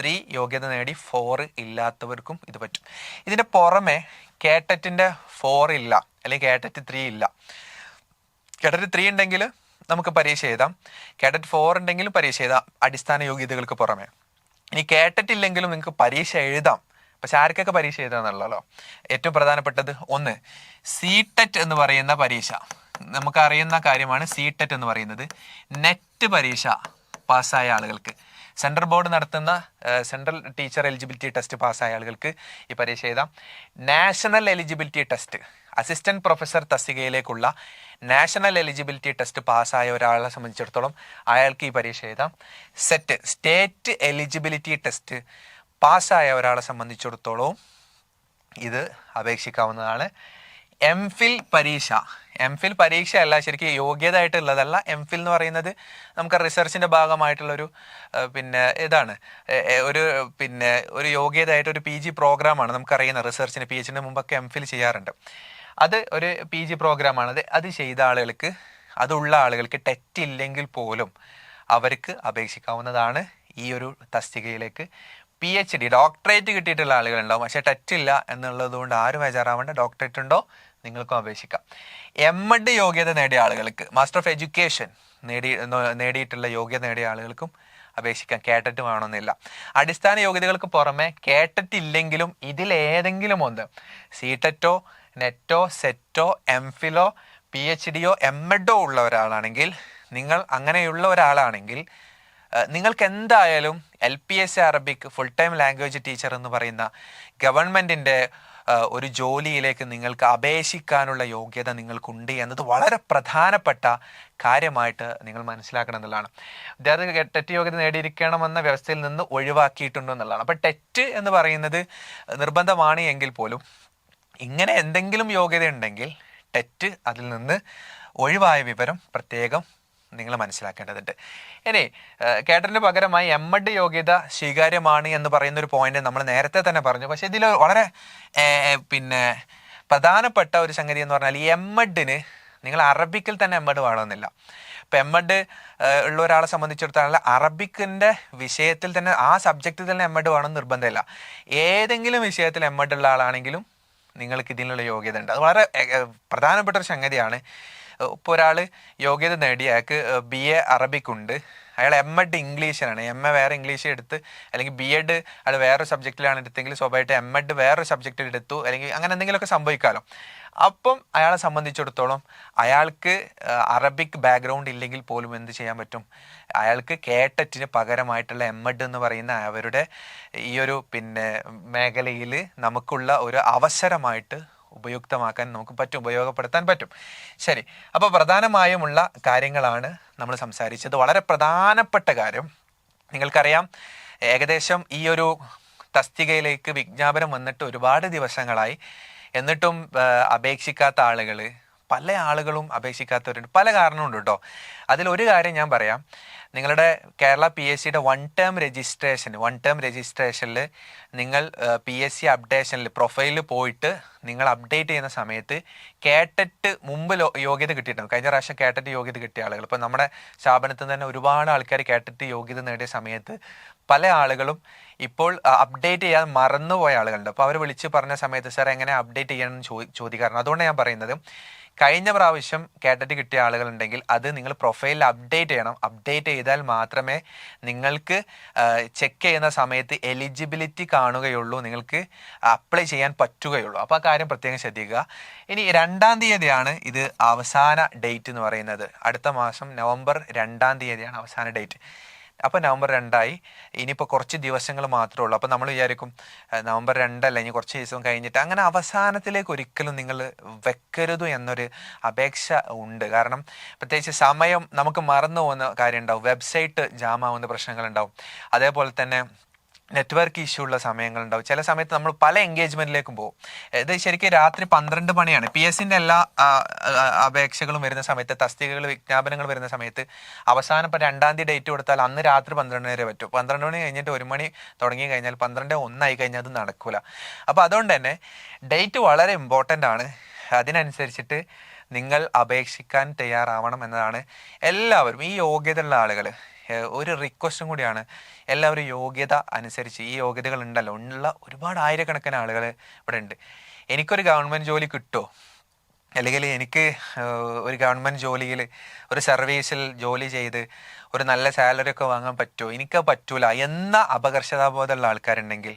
ത്രീ യോഗ്യത നേടി ഫോർ ഇല്ലാത്തവർക്കും ഇത് പറ്റും. ഇതിന്റെ പുറമെ കേട്ടറ്റിന്റെ ഫോർ ഇല്ല അല്ലെങ്കിൽ കേട്ടറ്റ് ത്രീ ഇല്ല. കേട്ടറ്റ് ത്രീ ഉണ്ടെങ്കിൽ നമുക്ക് പരീക്ഷ എഴുതാം. കേഡറ്റ് ഫോർ ഉണ്ടെങ്കിലും പരീക്ഷ എഴുതാം. അടിസ്ഥാന യോഗ്യതകൾക്ക് പുറമെ. ഇനി കേട്ടറ്റ് ഇല്ലെങ്കിലും നിങ്ങൾക്ക് പരീക്ഷ എഴുതാം. പക്ഷെ ആർക്കൊക്കെ പരീക്ഷ എഴുതാന്നുള്ളല്ലോ ഏറ്റവും പ്രധാനപ്പെട്ടത് ഒന്ന് സി ടെറ്റ് എന്ന് പറയുന്ന പരീക്ഷ. നമുക്ക് അറിയുന്ന കാര്യമാണ് സി ടെറ്റ് എന്ന് പറയുന്നത്. നെറ്റ് പരീക്ഷ പാസ്സായ ആളുകൾക്ക്. സെൻട്രൽ ബോർഡ് നടത്തുന്ന സെൻട്രൽ ടീച്ചർ എലിജിബിലിറ്റി ടെസ്റ്റ് പാസ്സായ ആളുകൾക്ക് ഈ പരീക്ഷ എഴുതാം. National eligibility test assistant professor തസ്തികയിലേക്കുള്ള national eligibility test പാസ്സായ ഒരാളെ സംബന്ധിച്ചിടത്തോളം അയാൾക്ക് ഈ പരീക്ഷ എഴുതാം. സെറ്റ് സ്റ്റേറ്റ് എലിജിബിലിറ്റി ടെസ്റ്റ് പാസ്സായ ഒരാളെ സംബന്ധിച്ചിടത്തോളവും ഇത് അപേക്ഷിക്കാവുന്നതാണ്. എം ഫിൽ പരീക്ഷ. എം ഫിൽ പരീക്ഷ അല്ല ശരിക്കും യോഗ്യത ആയിട്ടുള്ളതല്ല എം ഫിൽ എന്ന് പറയുന്നത് നമുക്ക് റിസർച്ചിന്റെ ഭാഗമായിട്ടുള്ളൊരു പിന്നെ ഇതാണ്. ഒരു പിന്നെ ഒരു യോഗ്യതയായിട്ട് ഒരു പി ജി പ്രോഗ്രാമാണ് നമുക്കറിയുന്ന റിസർച്ചിന് പി എച്ചിന്റെ മുമ്പൊക്കെ എം ഫിൽ ചെയ്യാറുണ്ട്. അത് ഒരു പി ജി പ്രോഗ്രാമാണ് അത് അത് ചെയ്ത ആളുകൾക്ക് അതുള്ള ആളുകൾക്ക് ടെറ്റ് ഇല്ലെങ്കിൽ പോലും അവർക്ക് അപേക്ഷിക്കാവുന്നതാണ് ഈ ഒരു തസ്തികയിലേക്ക്. പി എച്ച് ഡി ഡോക്ടറേറ്റ് കിട്ടിയിട്ടുള്ള ആളുകളുണ്ടാവും. പക്ഷേ ടെറ്റ് ഇല്ല എന്നുള്ളത് കൊണ്ട് ആരും ബേജാറാവേണ്ട ഡോക്ടറേറ്റ് ഉണ്ടോ? നിങ്ങൾക്കും അപേക്ഷിക്കാം. എം എഡ് യോഗ്യത നേടിയ ആളുകൾക്ക് മാസ്റ്റർ ഓഫ് എഡ്യൂക്കേഷൻ നേടി നേടിയിട്ടുള്ള യോഗ്യത നേടിയ ആളുകൾക്കും അപേക്ഷിക്കാം. കേട്ടറ്റ് വേണമെന്നില്ല അടിസ്ഥാന യോഗ്യതകൾക്ക് പുറമെ കേട്ടറ്റ് ഇല്ലെങ്കിലും ഇതിലേതെങ്കിലും ഒന്ന് സി ടെറ്റോ നെറ്റോ സെറ്റോ എം ഫിലോ പി എച്ച് ഡിയോ എം എഡോ ഉള്ള ഒരാളാണെങ്കിൽ നിങ്ങൾ അങ്ങനെയുള്ള ഒരാളാണെങ്കിൽ നിങ്ങൾക്ക് എന്തായാലും L P S Arabic full time language teacher എന്ന് പറയുന്ന ഗവൺമെന്റിന്റെ ഒരു ജോലിയിലേക്ക് നിങ്ങൾക്ക് അപേക്ഷിക്കാനുള്ള യോഗ്യത നിങ്ങൾക്കുണ്ട് എന്നത് വളരെ പ്രധാനപ്പെട്ട കാര്യമായിട്ട് നിങ്ങൾ മനസ്സിലാക്കണം എന്നുള്ളതാണ്. വിദ്യാർത്ഥികൾ ടെറ്റ് യോഗ്യത നേടിയിരിക്കണമെന്ന വ്യവസ്ഥയിൽ നിന്ന് ഒഴിവാക്കിയിട്ടുണ്ട് എന്നുള്ളതാണ് അപ്പോൾ ടെറ്റ് എന്ന് പറയുന്നത് നിർബന്ധമാണ് എങ്കിൽ പോലും ഇങ്ങനെ എന്തെങ്കിലും യോഗ്യത ഉണ്ടെങ്കിൽ ടെറ്റ് അതിൽ നിന്ന് ഒഴിവായ വിവരം പ്രത്യേകം നിങ്ങൾ മനസ്സിലാക്കേണ്ടതുണ്ട്. ഇനി കേട്ടറിന് പകരമായി എം എഡ് യോഗ്യത സ്വീകാര്യമാണ് എന്ന് പറയുന്ന ഒരു പോയിന്റ് നമ്മൾ നേരത്തെ തന്നെ പറഞ്ഞു. പക്ഷേ ഇതിൽ വളരെ പിന്നെ പ്രധാനപ്പെട്ട ഒരു സംഗതി എന്ന് പറഞ്ഞാൽ ഈ എം എഡിന് നിങ്ങൾ അറബിക്കിൽ തന്നെ എം എഡ് വേണമെന്നില്ല. ഇപ്പം എം എഡ് ഉള്ള ഒരാളെ സംബന്ധിച്ചിടത്തോളം അറബിക്കിന്റെ വിഷയത്തിൽ തന്നെ ആ സബ്ജക്റ്റിൽ തന്നെ എം എഡ് വേണമെന്ന് നിർബന്ധമില്ല. ഏതെങ്കിലും വിഷയത്തിൽ എം എഡ് ഉള്ള ആളാണെങ്കിലും നിങ്ങൾക്ക് ഇതിനുള്ള യോഗ്യത ഉണ്ട് അത് വളരെ പ്രധാനപ്പെട്ട ഒരു സംഗതിയാണ്. ഇപ്പോൾ ഒരാൾ യോഗ്യത നേടി അയാൾക്ക് ബി എ അറബിക് ഉണ്ട് അയാൾ എം എഡ് ഇംഗ്ലീഷിലാണ്. എം എ വേറെ ഇംഗ്ലീഷ് എടുത്ത് അല്ലെങ്കിൽ ബി എഡ് അയാൾ വേറൊരു സബ്ജക്റ്റിലാണ് എടുത്തെങ്കിൽ സ്വാഭാവികമായിട്ട് എം എഡ് വേറൊരു സബ്ജക്റ്റിൽ എടുത്തു അല്ലെങ്കിൽ അങ്ങനെ എന്തെങ്കിലുമൊക്കെ സംഭവിക്കാമല്ലോ അപ്പം അയാളെ സംബന്ധിച്ചിടത്തോളം അയാൾക്ക് അറബിക് ബാക്ക്ഗ്രൗണ്ട് ഇല്ലെങ്കിൽ പോലും എന്ത് ചെയ്യാൻ പറ്റും? അയാൾക്ക് കേട്ടറ്റിന് പകരമായിട്ടുള്ള എം എഡ് എന്ന് പറയുന്ന അവരുടെ ഈ ഒരു പിന്നെ മേഖലയിൽ നമുക്കുള്ള ഒരു അവസരമായിട്ട് ഉപയുക്തമാക്കാൻ നമുക്ക് പറ്റും ഉപയോഗപ്പെടുത്താൻ പറ്റും. ശരി അപ്പോൾ പ്രധാനമായുമുള്ള കാര്യങ്ങളാണ് നമ്മൾ സംസാരിച്ചത്. വളരെ പ്രധാനപ്പെട്ട കാര്യം നിങ്ങൾക്കറിയാം ഏകദേശം ഈ ഒരു തസ്തികയിലേക്ക് വിജ്ഞാപനം വന്നിട്ട് ഒരുപാട് ദിവസങ്ങളായി. എന്നിട്ടും അപേക്ഷിക്കാത്ത ആളുകൾ പല ആളുകളും അപേക്ഷിക്കാത്തവരുണ്ട്. പല കാരണമുണ്ട് കേട്ടോ. ഒരു കാര്യം ഞാൻ പറയാം. നിങ്ങളുടെ കേരള പി എസ് സിയുടെ one time registration one time രജിസ്ട്രേഷനിൽ നിങ്ങൾ പി എസ് സി അപ്ഡേഷനിൽ പ്രൊഫൈലിൽ പോയിട്ട് നിങ്ങൾ അപ്ഡേറ്റ് ചെയ്യുന്ന സമയത്ത് കേട്ടറ്റ് മുമ്പ് യോഗ്യത കിട്ടിയിട്ടുണ്ട് കഴിഞ്ഞ പ്രാവശ്യം കേട്ടറ്റ് യോഗ്യത കിട്ടിയ ആളുകൾ. ഇപ്പോൾ നമ്മുടെ സ്ഥാപനത്തിൽ തന്നെ ഒരുപാട് ആൾക്കാർ കേട്ടറ്റ് യോഗ്യത നേടിയ സമയത്ത് പല ആളുകളും ഇപ്പോൾ അപ്ഡേറ്റ് ചെയ്യാൻ മറന്നുപോയ ആളുകളുണ്ട്. അപ്പോൾ അവർ വിളിച്ച് പറഞ്ഞ സമയത്ത് സാർ എങ്ങനെ അപ്ഡേറ്റ് ചെയ്യണം? എന്ന് ചോ ചോദിക്കാറുണ്ട്. അതുകൊണ്ട് ഞാൻ പറയുന്നത് കഴിഞ്ഞ പ്രാവശ്യം കേട്ടിട്ട് കിട്ടിയ ആളുകളുണ്ടെങ്കിൽ അത് നിങ്ങൾ പ്രൊഫൈലിൽ അപ്ഡേറ്റ് ചെയ്യണം. അപ്ഡേറ്റ് ചെയ്താൽ മാത്രമേ നിങ്ങൾക്ക് ചെക്ക് ചെയ്യുന്ന സമയത്ത് എലിജിബിലിറ്റി കാണുകയുള്ളൂ. നിങ്ങൾക്ക് അപ്ലൈ ചെയ്യാൻ പറ്റുകയുള്ളൂ. അപ്പോൾ ആ കാര്യം പ്രത്യേകം ശ്രദ്ധിക്കുക. ഇനി രണ്ടാം തീയതിയാണ് ഇത് അവസാന ഡേറ്റ് എന്ന് പറയുന്നത്. അടുത്ത മാസം നവംബർ രണ്ടാം തീയതിയാണ് അവസാന ഡേറ്റ് അപ്പോൾ നവംബർ രണ്ടായി. ഇനിയിപ്പോൾ കുറച്ച് ദിവസങ്ങൾ മാത്രമേ ഉള്ളൂ. അപ്പോൾ നമ്മൾ വിചാരിക്കും നവംബർ രണ്ടല്ല ഇനി കുറച്ച് ദിവസം കഴിഞ്ഞിട്ട്. അങ്ങനെ അവസാനത്തിലേക്ക് ഒരിക്കലും നിങ്ങൾ വെക്കരുത് എന്നൊരു അപേക്ഷ ഉണ്ട്. കാരണം പ്രത്യേകിച്ച് സമയം നമുക്ക് മറന്നു പോകുന്ന കാര്യം ഉണ്ടാവും. വെബ്സൈറ്റ് ജാമാവുന്ന പ്രശ്നങ്ങളുണ്ടാവും. അതേപോലെ തന്നെ നെറ്റ്വർക്ക് ഇഷ്യൂ ഉള്ള സമയങ്ങളുണ്ടാവും. ചില സമയത്ത് നമ്മൾ പല എൻഗേജ്മെന്റിലേക്കും പോകും. ഇത് ശരിക്കും രാത്രി പന്ത്രണ്ട് മണിയാണ്. പി എസിന്റെ എല്ലാ അപേക്ഷകളും വരുന്ന സമയത്ത് തസ്തികകൾ വിജ്ഞാപനങ്ങൾ വരുന്ന സമയത്ത് അവസാനം ഇപ്പം രണ്ടാം തീയതി ഡേറ്റ് കൊടുത്താൽ അന്ന് രാത്രി പന്ത്രണ്ട് വരെ പറ്റും. പന്ത്രണ്ട് മണി കഴിഞ്ഞിട്ട് ഒരു മണി തുടങ്ങി കഴിഞ്ഞാൽ പന്ത്രണ്ട് ഒന്നായി കഴിഞ്ഞാൽ അത് നടക്കൂല. അപ്പോൾ അതുകൊണ്ട് തന്നെ ഡേറ്റ് വളരെ ഇമ്പോർട്ടന്റ് ആണ്. അതിനനുസരിച്ചിട്ട് നിങ്ങൾ അപേക്ഷിക്കാൻ തയ്യാറാവണം എന്നതാണ് എല്ലാവരും ഈ യോഗ്യതയുള്ള ആളുകൾ ഒരു റിക്വസ്റ്റും കൂടിയാണ്. എല്ലാവരും യോഗ്യത അനുസരിച്ച് ഈ യോഗ്യതകൾ ഉണ്ടല്ലോ. ഉള്ള ഒരുപാട് ആയിരക്കണക്കിന് ആളുകൾ ഇവിടെ ഉണ്ട്. എനിക്കൊരു ഗവൺമെന്റ് ജോലി കിട്ടുമോ അല്ലെങ്കിൽ എനിക്ക് ഒരു ഗവൺമെന്റ് ജോലിയിൽ ഒരു സർവീസിൽ ജോലി ചെയ്ത് ഒരു നല്ല സാലറി ഒക്കെ വാങ്ങാൻ പറ്റുമോ എനിക്ക് പറ്റൂല. എന്ന അപകർഷതാബോധമുള്ള ആൾക്കാരുണ്ടെങ്കിൽ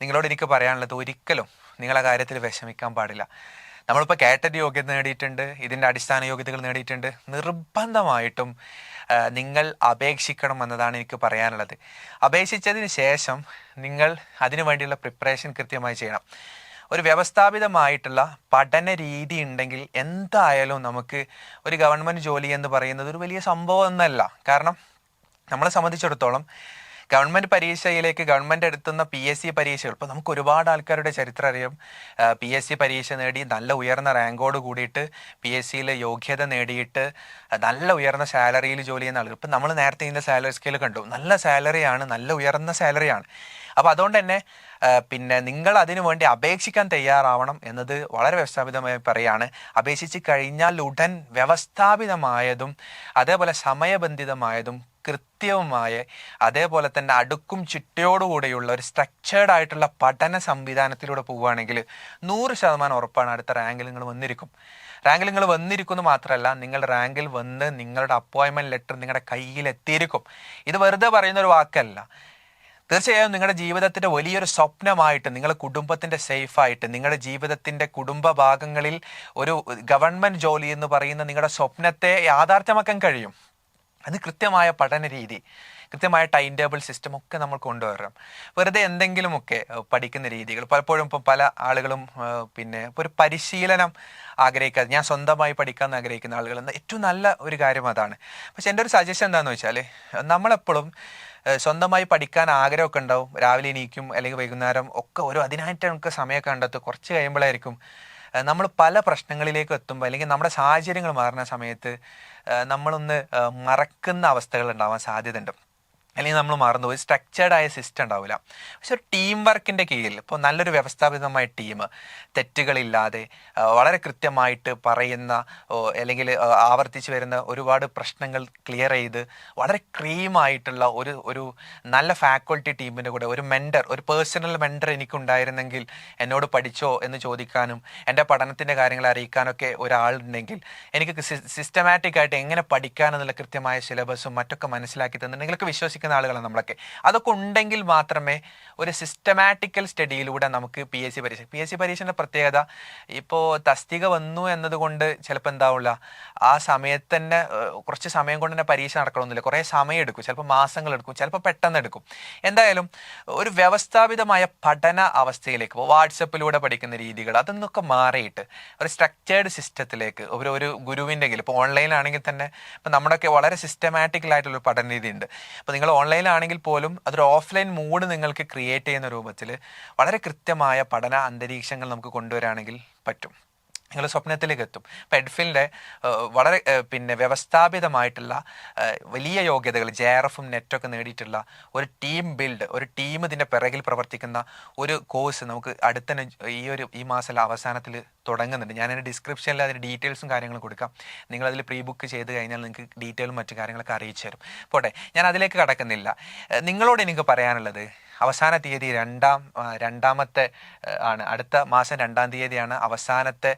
നിങ്ങളോട് എനിക്ക് പറയാനുള്ളത് ഒരിക്കലും നിങ്ങളെ കാര്യത്തിൽ വിഷമിക്കാൻ പാടില്ല. നമ്മളിപ്പോൾ കാറ്റഗറി യോഗ്യത നേടിയിട്ടുണ്ട് ഇതിന്റെ അടിസ്ഥാന യോഗ്യതകൾ നേടിയിട്ടുണ്ട്. നിർബന്ധമായിട്ടും നിങ്ങൾ അപേക്ഷിക്കണം എന്നതാണ് എനിക്ക് പറയാനുള്ളത്. അപേക്ഷിച്ചതിന് ശേഷം നിങ്ങൾ അതിനു വേണ്ടിയുള്ള പ്രിപ്പറേഷൻ കൃത്യമായി ചെയ്യണം. ഒരു വ്യവസ്ഥാപിതമായിട്ടുള്ള പഠന രീതി ഉണ്ടെങ്കിൽ എന്തായാലും നമുക്ക് ഒരു ഗവൺമെന്റ് ജോലി എന്ന് പറയുന്നത് ഒരു വലിയ സംഭവം ഒന്നല്ല കാരണം നമ്മളെ സംബന്ധിച്ചിടത്തോളം ഗവൺമെന്റ് പരീക്ഷയിലേക്ക് ഗവൺമെന്റ് എടുത്തുന്ന പി എസ് സി പരീക്ഷകൾ. ഇപ്പോൾ നമുക്ക് ഒരുപാട് ആൾക്കാരുടെ ചരിത്രം അറിയാം. പി എസ് സി പരീക്ഷ നേടി നല്ല ഉയർന്ന റാങ്കോട് കൂടിയിട്ട് പി എസ് സിയിൽ യോഗ്യത നേടിയിട്ട് നല്ല ഉയർന്ന സാലറിയിൽ ജോലി ചെയ്യുന്ന ആളുകൾ. ഇപ്പം നമ്മൾ നേരത്തെ ഇതിന്റെ സാലറി സ്കെയിൽ കണ്ടു. നല്ല സാലറിയാണ് നല്ല ഉയർന്ന സാലറിയാണ്. അപ്പോൾ അതുകൊണ്ട് തന്നെ പിന്നെ നിങ്ങൾ അതിനു വേണ്ടി അപേക്ഷിക്കാൻ തയ്യാറാവണം എന്നത് വളരെ വ്യവസ്ഥാപിതമായി പറയാണ്. അപേക്ഷിച്ച് കഴിഞ്ഞാൽ ഉടൻ വ്യവസ്ഥാപിതമായതും അതേപോലെ സമയബന്ധിതമായതും കൃത്യവുമായ അതേപോലെ തന്നെ അടുക്കും ചിട്ടയോടുകൂടിയുള്ള ഒരു സ്ട്രക്ചേർഡ് ആയിട്ടുള്ള പഠന സംവിധാനത്തിലൂടെ പോവുകയാണെങ്കിൽ നൂറ് ശതമാനം ഉറപ്പാണ് അടുത്ത റാങ്കിൽ നിങ്ങൾ വന്നിരിക്കും. റാങ്കിൽ നിങ്ങൾ വന്നിരിക്കുന്നു മാത്രമല്ല നിങ്ങൾ റാങ്കിൽ വന്ന് നിങ്ങളുടെ അപ്പോയിൻമെന്റ് ലെറ്റർ നിങ്ങളുടെ കയ്യിൽ എത്തിയിരിക്കും. ഇത് വെറുതെ പറയുന്ന ഒരു വാക്കല്ല. തീർച്ചയായും നിങ്ങളുടെ ജീവിതത്തിന്റെ വലിയൊരു സ്വപ്നമായിട്ട് നിങ്ങളുടെ കുടുംബത്തിന്റെ സേഫായിട്ട് നിങ്ങളുടെ ജീവിതത്തിന്റെ കുടുംബ ഭാഗങ്ങളിൽ ഒരു ഗവൺമെന്റ് ജോലി എന്ന് പറയുന്ന നിങ്ങളുടെ സ്വപ്നത്തെ യാഥാർത്ഥ്യമാക്കാൻ കഴിയും. അത് കൃത്യമായ പഠന രീതി കൃത്യമായ ടൈം ടേബിൾ സിസ്റ്റം ഒക്കെ നമ്മൾ കൊണ്ടുവരണം. വെറുതെ എന്തെങ്കിലുമൊക്കെ പഠിക്കുന്ന രീതികൾ പലപ്പോഴും ഇപ്പം പല ആളുകളും പിന്നെ ഒരു പരിശീലനം ആഗ്രഹിക്കാതെ ഞാൻ സ്വന്തമായി പഠിക്കാൻ ആഗ്രഹിക്കുന്ന ആളുകൾ ഏറ്റവും നല്ല ഒരു കാര്യം അതാണ്. പക്ഷെ എന്റെ ഒരു സജഷൻ എന്താണെന്ന് വെച്ചാൽ നമ്മളെപ്പോഴും സ്വന്തമായി പഠിക്കാൻ ആഗ്രഹമൊക്കെ ഉണ്ടാവും. രാവിലെ എണീക്കും അല്ലെങ്കിൽ വൈകുന്നേരം ഒക്കെ ഓരോ അതിനായിട്ട് നമുക്ക് സമയമൊക്കെ കണ്ടെത്തും. കുറച്ച് കഴിയുമ്പോഴായിരിക്കും നമ്മൾ പല പ്രശ്നങ്ങളിലേക്ക് എത്തുമ്പോൾ അല്ലെങ്കിൽ നമ്മുടെ സാഹചര്യങ്ങൾ മാറുന്ന സമയത്ത് നമ്മളൊന്ന് മറക്കുന്ന അവസ്ഥകൾ ഉണ്ടാവാൻ സാധ്യതയുണ്ട്. അല്ലെങ്കിൽ നമ്മൾ മറന്നുപോയി. സ്ട്രക്ചേർഡ് ആയ സിസ്റ്റം ഉണ്ടാവില്ല. പക്ഷെ ഒരു ടീം വർക്കിന്റെ കീഴിൽ ഇപ്പോൾ നല്ലൊരു വ്യവസ്ഥാപിതമായ ടീം തെറ്റുകളില്ലാതെ വളരെ കൃത്യമായിട്ട് പറയുന്ന അല്ലെങ്കിൽ ആവർത്തിച്ച് വരുന്ന ഒരുപാട് പ്രശ്നങ്ങൾ ക്ലിയർ ചെയ്ത് വളരെ ക്രീമായിട്ടുള്ള ഒരു ഒരു നല്ല ഫാക്കൾട്ടി ടീമിന്റെ കൂടെ ഒരു മെൻഡർ ഒരു പേഴ്സണൽ മെൻഡർ എനിക്കുണ്ടായിരുന്നെങ്കിൽ എന്നോട് പഠിച്ചോ എന്ന് ചോദിക്കാനും എന്റെ പഠനത്തിന്റെ കാര്യങ്ങൾ അറിയിക്കാനൊക്കെ ഒരാളുണ്ടെങ്കിൽ എനിക്ക് സിസ്റ്റമാറ്റിക് ആയിട്ട് എങ്ങനെ പഠിക്കാനെന്നുള്ള കൃത്യമായ സിലബസും മറ്റൊക്കെ മനസ്സിലാക്കി തന്നിട്ടുണ്ടെങ്കിലൊക്കെ വിശ്വസിക്കുന്ന ആളുകളാണ് നമ്മളൊക്കെ. അതൊക്കെ ഉണ്ടെങ്കിൽ മാത്രമേ ഒരു സിസ്റ്റമാറ്റിക്കൽ സ്റ്റഡിയിലൂടെ നമുക്ക് പി എസ് സി പരീക്ഷ പി എസ് സി പരീക്ഷയുടെ പ്രത്യേകത ഇപ്പോൾ തസ്തിക വന്നു എന്നതുകൊണ്ട് ചിലപ്പോൾ എന്താവില്ല ആ സമയത്ത് തന്നെ കുറച്ച് സമയം കൊണ്ട് തന്നെ പരീക്ഷ നടക്കണമെന്നില്ല കുറേ സമയം എടുക്കും. ചിലപ്പോൾ മാസങ്ങൾ എടുക്കും. ചിലപ്പോൾ പെട്ടെന്ന് എടുക്കും. എന്തായാലും ഒരു വ്യവസ്ഥാപിതമായ പഠന അവസ്ഥയിലേക്ക് ഇപ്പോൾ വാട്സപ്പിലൂടെ പഠിക്കുന്ന രീതികൾ അതൊന്നൊക്കെ മാറിയിട്ട് ഒരു സ്ട്രക്ചേർഡ് സിസ്റ്റത്തിലേക്ക് ഒരു ഒരു ഗുരുവിന്റെ കീഴിൽ ഇപ്പോൾ ഓൺലൈനാണെങ്കിൽ തന്നെ ഇപ്പം നമ്മുടെയൊക്കെ വളരെ സിസ്റ്റമാറ്റിക്കലായിട്ടുള്ള പഠന രീതി ഉണ്ട് അപ്പോൾ നിങ്ങൾ ഓൺലൈനിലാണെങ്കിൽ പോലും അതൊരു ഓഫ്ലൈൻ മൂഡ് നിങ്ങൾക്ക് ക്രിയേറ്റ് ചെയ്യുന്ന രൂപത്തിൽ വളരെ കൃത്യമായ പഠന അന്തരീക്ഷങ്ങൾ നമുക്ക് കൊണ്ടുവരാണെങ്കിൽ പറ്റും. നിങ്ങൾ സ്വപ്നത്തിലേക്ക് എത്തും ഇപ്പം എഡ്ഫിലിന്റെ വളരെ പിന്നെ വ്യവസ്ഥാപിതമായിട്ടുള്ള വലിയ യോഗ്യതകൾ ജെ ആർ എഫും നെറ്റൊക്കെ നേടിയിട്ടുള്ള ഒരു ടീം ബിൽഡ് ഒരു ടീം ഇതിന്റെ പിറകിൽ പ്രവർത്തിക്കുന്ന ഒരു കോഴ്സ് നമുക്ക് അടുത്ത ഈ ഒരു ഈ മാസം അവസാനത്തിൽ തുടങ്ങുന്നുണ്ട്. ഞാൻ എന്റെ ഡിസ്ക്രിപ്ഷനിൽ അതിന്റെ ഡീറ്റെയിൽസും കാര്യങ്ങളും കൊടുക്കാം. നിങ്ങൾ അതിൽ പ്രീ ബുക്ക് ചെയ്ത് കഴിഞ്ഞാൽ നിങ്ങൾക്ക് ഡീറ്റെയിലും മറ്റു കാര്യങ്ങളൊക്കെ അറിയിച്ചു തരും. പോട്ടെ ഞാൻ അതിലേക്ക് കടക്കുന്നില്ല. നിങ്ങളോട് എനിക്ക് പറയാനുള്ളത് അവസാന തീയതി രണ്ടാം രണ്ടാമത്തെ ആണ്. അടുത്ത മാസം രണ്ടാം തീയതിയാണ് അവസാനത്തെ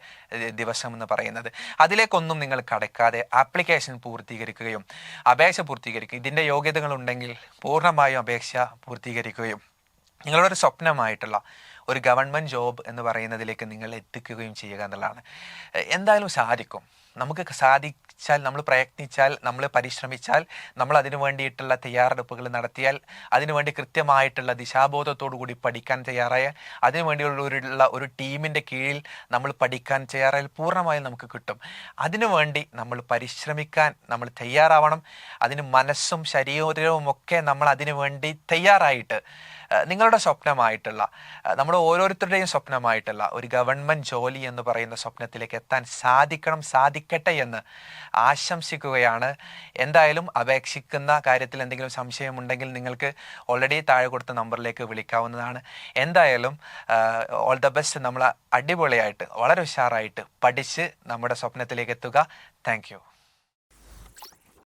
ദിവസം എന്ന് പറയുന്നത്. അതിലേക്കൊന്നും നിങ്ങൾ കടക്കാതെ ആപ്ലിക്കേഷൻ പൂർത്തീകരിക്കുകയും അപേക്ഷ പൂർത്തീകരിക്കുക ഇതിന്റെ യോഗ്യതകൾ ഉണ്ടെങ്കിൽ പൂർണമായും അപേക്ഷ പൂർത്തീകരിക്കുകയും നിങ്ങളുടെ ഒരു സ്വപ്നമായിട്ടുള്ള ഒരു ഗവൺമെന്റ് ജോബ് എന്ന് പറയുന്നതിലേക്ക് നിങ്ങൾ എത്തിക്കുകയും ചെയ്യുക എന്നുള്ളതാണ്. എന്തായാലും സാധിക്കും. നമുക്ക് സാധിച്ചാൽ നമ്മൾ പ്രയത്നിച്ചാൽ നമ്മൾ പരിശ്രമിച്ചാൽ നമ്മൾ അതിനു വേണ്ടിയിട്ടുള്ള തയ്യാറെടുപ്പുകൾ നടത്തിയാൽ അതിനുവേണ്ടി കൃത്യമായിട്ടുള്ള ദിശാബോധത്തോടു കൂടി പഠിക്കാൻ തയ്യാറായാൽ അതിനു വേണ്ടിയുള്ള ഒരു ടീമിന്റെ കീഴിൽ നമ്മൾ പഠിക്കാൻ തയ്യാറായാൽ പൂർണമായും നമുക്ക് കിട്ടും. അതിനുവേണ്ടി നമ്മൾ പരിശ്രമിക്കാൻ നമ്മൾ തയ്യാറാവണം. അതിന് മനസ്സും ശരീരവും ഒക്കെ നമ്മൾ അതിനു വേണ്ടി തയ്യാറായിട്ട് നിങ്ങളുടെ സ്വപ്നമായിട്ടുള്ള നമ്മുടെ ഓരോരുത്തരുടെയും സ്വപ്നമായിട്ടുള്ള ഒരു ഗവൺമെന്റ് ജോലി എന്ന് പറയുന്ന സ്വപ്നത്തിലേക്ക് എത്താൻ സാധിക്കണം സാധിക്കട്ടെ എന്ന് ആശംസിക്കുകയാണ്. എന്തായാലും അപേക്ഷിക്കുന്ന കാര്യത്തിൽ എന്തെങ്കിലും സംശയമുണ്ടെങ്കിൽ നിങ്ങൾക്ക് ഓൾറെഡി താഴെ കൊടുത്ത നമ്പറിലേക്ക് വിളിക്കാവുന്നതാണ്. എന്തായാലും ഓൾ ദ ബെസ്റ്റ് നമ്മൾ അടിപൊളിയായിട്ട് വളരെ ഉഷാറായിട്ട് പഠിച്ച് നമ്മുടെ സ്വപ്നത്തിലേക്ക് എത്തുക. താങ്ക്